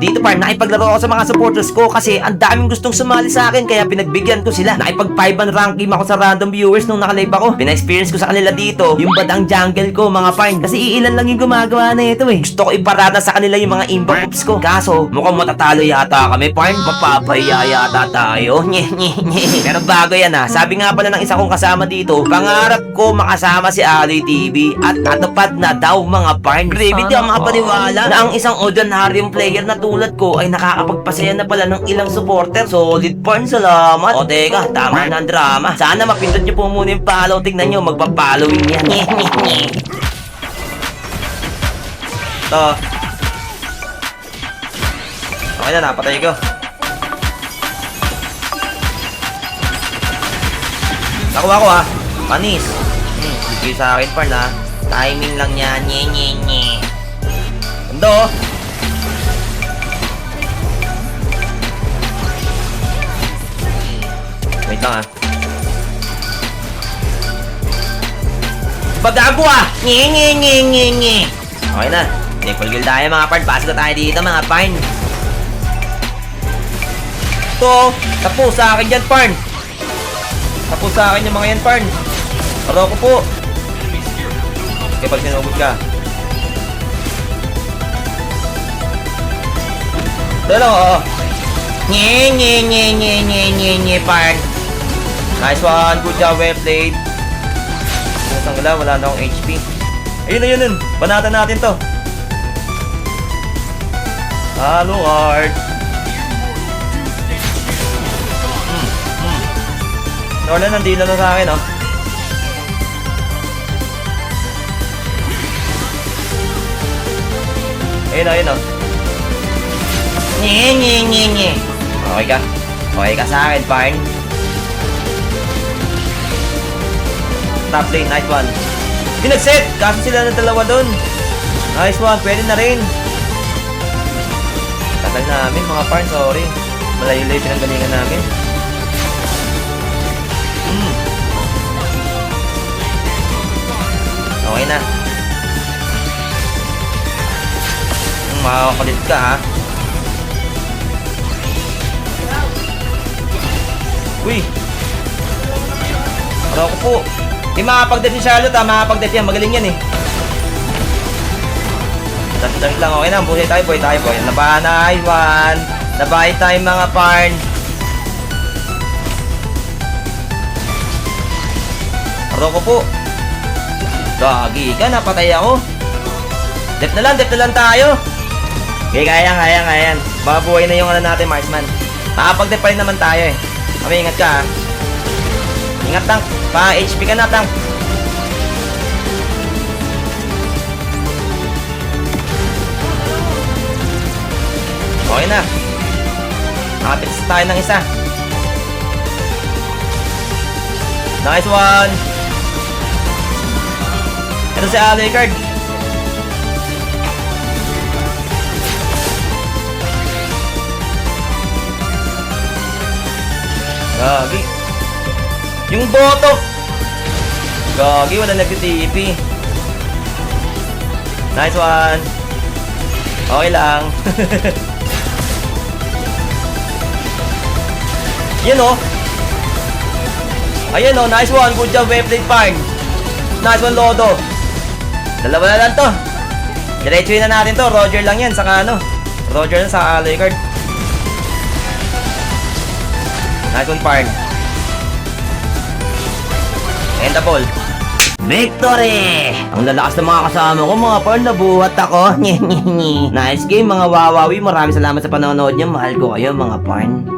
Dito par, nakipaglaro ako sa mga supporters ko kasi ang daming gustong sumali sa akin kaya pinagbigyan ko sila. Nakipag 5 rank game ako sa random viewers nung nakalive ako. Pina-experience ko sa kanila dito yung badang jungle ko mga parn. Kasi iilan lang yung gumagawa na ito eh. Gusto ko iparada sa kanila yung mga imba moves ko. Kaso, mukhang matatalo yata kami parn. Mapapaya yata tayo. Nye, nye, nye. Pero bago yan ha. Sabi nga pala ng isa kong kasama dito, pangarap ko makasama si Ali TV at natupad na daw mga parn. Grabe di ako makapaniwala na ang isang ordinaryong player na tulad ko ay nakakapagpasaya na pala ng ilang supporter. Solid parn, salamat. O teka, tama na ang drama. Sana mapindot nyo po muna yung follow. Tignan nyo, magpa-following yan. Nye, nye, nye. To. Okay na, napatay ko. Nakuha ko ha. Panis. Hmm, sige sa akin pa na. Timing lang niya. Nye, nye, nye. Ganda oh. Wait lang ah. Bagago ah! Nye, nye, nye, nye, nye. Okay na. Triple kill tayo mga part. Pasok na tayo dito mga parn. To, tapos sa akin yan parn. Tapos sa akin yung mga yan, Parn. Paro ko po. Okay, pag sinugod ka. Dalo, oo. Nye, nye, nye, nye, nye, nye, nye, Parn. Nice one. Good job, well played. Pusang gala, wala na akong HP. Ayun, ayun, ayun. Banatan natin to. Halo, Art. Nolan, nandito na sa akin, oh. Ayun, oh, ayun, oh. Nye, nye, nye, nye. Okay ka? Okay ka sa akin, Parn. Top lane, nice one. Hindi nag-set! Kaso sila ng dalawa doon. Nice one, pwede na rin. Tagal namin, mga Parn, sorry. Malayo-layo pinanggalingan namin. Hmm. Okay na. Hmm, makakakulit ka ha. Uy! Para ko po. Di makapag-death si Charlotte ha, makapag-death yan. Magaling yan eh. Dasdag lang, okay na. Buhay tayo, buhay tayo, buhay. Nabahay, one. Nabahay tayo mga parn. Roko po. Gagi ka, napatay ako. Dep na lang, dep na lang tayo. Okay, kaya, kaya, kaya. Baka na yung ano natin, Marksman. Makapag-dep pa rin naman tayo eh. Kami, ingat ka ha. Ingat, tank. Pa, HP ka na, tank. Okay na. Nakapit tayo ng isa. Nice one. Ito si Alucard. Gagi. Yung boto. Gagi, wala nag-TP. Nice one. Okay lang. Yan oh. Ayan oh, nice one. Good job, well played, Parn. Nice one, Lodo. Dalawa na lang to. Diretsuhin na natin to. Roger lang yan. Saka ano. Roger na sa Aloy card. Nice one, Parn. And the ball. Victory! Ang lalakas ng mga kasama ko, mga Parn, nabuhat ako. nice game, mga wawawi. Maraming salamat sa panonood niyo. Mahal ko kayo, mga Parn.